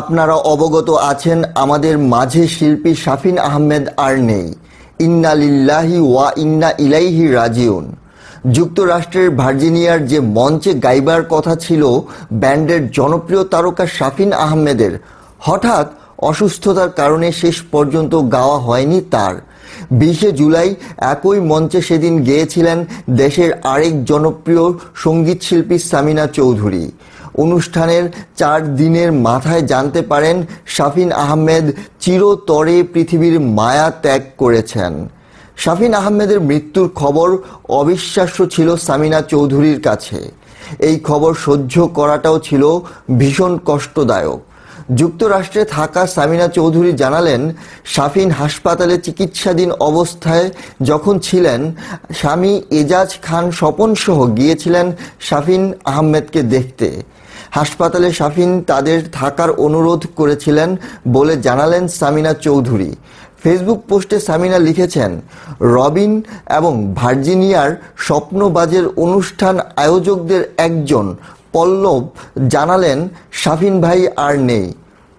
আপনারা অবগত আছেন, আমাদের মাঝে শিল্পী শাফিন আহমেদ আর নেই। ইন্না লিল্লাহি ওয়া ইন্না ইলাইহি রাজিউন। যুক্তরাষ্ট্রের ভার্জিনিয়ার যে মঞ্চে গাইবার কথা ছিল, ব্যান্ডের জনপ্রিয় তারকা শাফিন আহমেদের। হঠাৎ অসুস্থতার কারণে শেষ পর্যন্ত গাওয়া হয়নি তার। বিশে জুলাই একই মঞ্চে সেদিন গেয়েছিলেন দেশের আরেক জনপ্রিয় সঙ্গীতশিল্পী সামিনা চৌধুরী। অনুষ্ঠানের চার দিনের মাথায় জানতে পারেন শাফিন আহমেদ চিরতরে পৃথিবীর মায়া ত্যাগ করেছেন। শাফিন আহমেদের মৃত্যুর খবর অবিশ্বাস্য ছিল সামিনা চৌধুরীর কাছে। এই খবর সহ্য করাটাও ছিল ভীষণ কষ্টদায়ক। যুক্তরাষ্ট্রে থাকা সামিনা চৌধুরী জানালেন, শাফিন হাসপাতালে চিকিৎসাধীন অবস্থায় যখন ছিলেন, স্বামী এজাজ খান স্বপন সহ গিয়েছিলেন শাফিন আহমেদকে দেখতে। হাসপাতালে শাফিন তাদের থাকার অনুরোধ করেছিলেন বলে জানালেন সামিনা চৌধুরী। ফেসবুক পোস্টে সামিনা লিখেছেন, রবিন এবং ভার্জিনিয়ার স্বপ্নবাজের অনুষ্ঠান আয়োজকদের একজন পল্লব জানালেন, শাফিন ভাই আর নেই।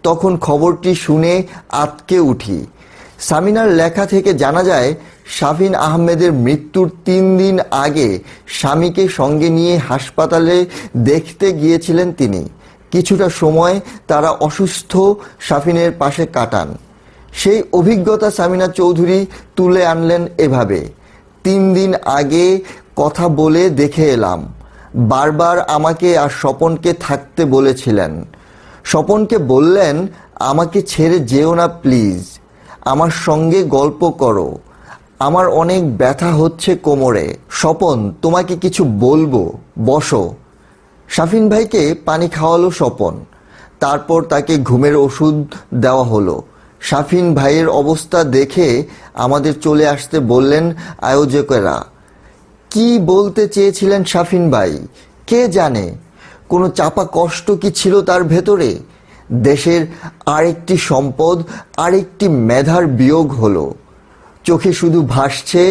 তখন খবরটি শুনে আতকে উঠি। সামিনার লেখা থেকে জানা যায়, শাফিন আহমেদের মৃত্যুর তিন দিন আগে স্বামীকে সঙ্গে নিয়ে হাসপাতালে দেখতে গিয়েছিলেন তিনি। কিছুটা সময় তারা অসুস্থ শাফিনের পাশে কাটান। সেই অভিজ্ঞতা সামিনা চৌধুরী তুলে আনলেন এভাবে। তিন দিন আগে কথা বলে দেখে এলাম। বারবার আমাকে আর স্বপনকে থাকতে বলেছিলেন। স্বপনকে বললেন, আমাকে ছেড়ে যেও না প্লিজ আমার সঙ্গে গল্প করো। আমার অনেক ব্যথা হচ্ছে কোমরে। স্বপন, তোমাকে কিছু বলব? বসো। শাফিন ভাইকে পানি খাওয়ালো স্বপন। তারপর তাকে ঘুমের ওষুধ দেওয়া হলো। শাফিন ভাইয়ের অবস্থা দেখে আমাদের চলে আসতে বললেন আয়োজকেরা, কি বলতে চেয়েছিলেন শাফিন ভাই? কে জানে? কোনো চাপা কষ্ট কি ছিল তার ভেতরে? দেশের আরেকটি সম্পদ, আরেকটি মেধার বিয়োগ হলো। চোখে শুধু ভাসছে,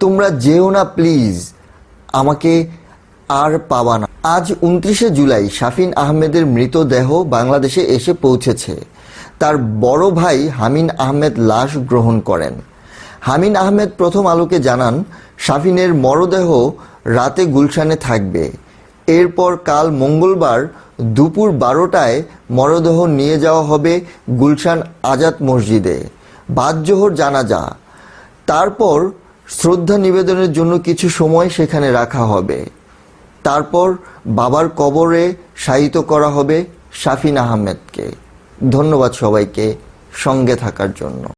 তোমরা যেও না প্লিজ, আমাকে আর পাবা না। আজ উনত্রিশে জুলাই, শাফিন আহমেদের মৃতদেহ বাংলাদেশে এসে পৌঁছেছে। তার বড় ভাই হামিন আহমেদ লাশ গ্রহণ করেন। হামিন আহমেদ প্রথম আলোকে জানান, শাফিনের মরদেহ রাতে গুলশানে থাকবে। এরপর কাল মঙ্গলবার দুপুর বারোটায় মরদেহ নিয়ে যাওয়া হবে গুলশান আজাদ মসজিদে। বাদজোহর জানাজা। তারপর শ্রদ্ধা নিবেদনের জন্য কিছু সময় সেখানে রাখা হবে। তারপর বাবার কবরে শায়িত করা হবে শাফিন আহমেদকে। ধন্যবাদ সবাইকে সঙ্গে থাকার জন্য।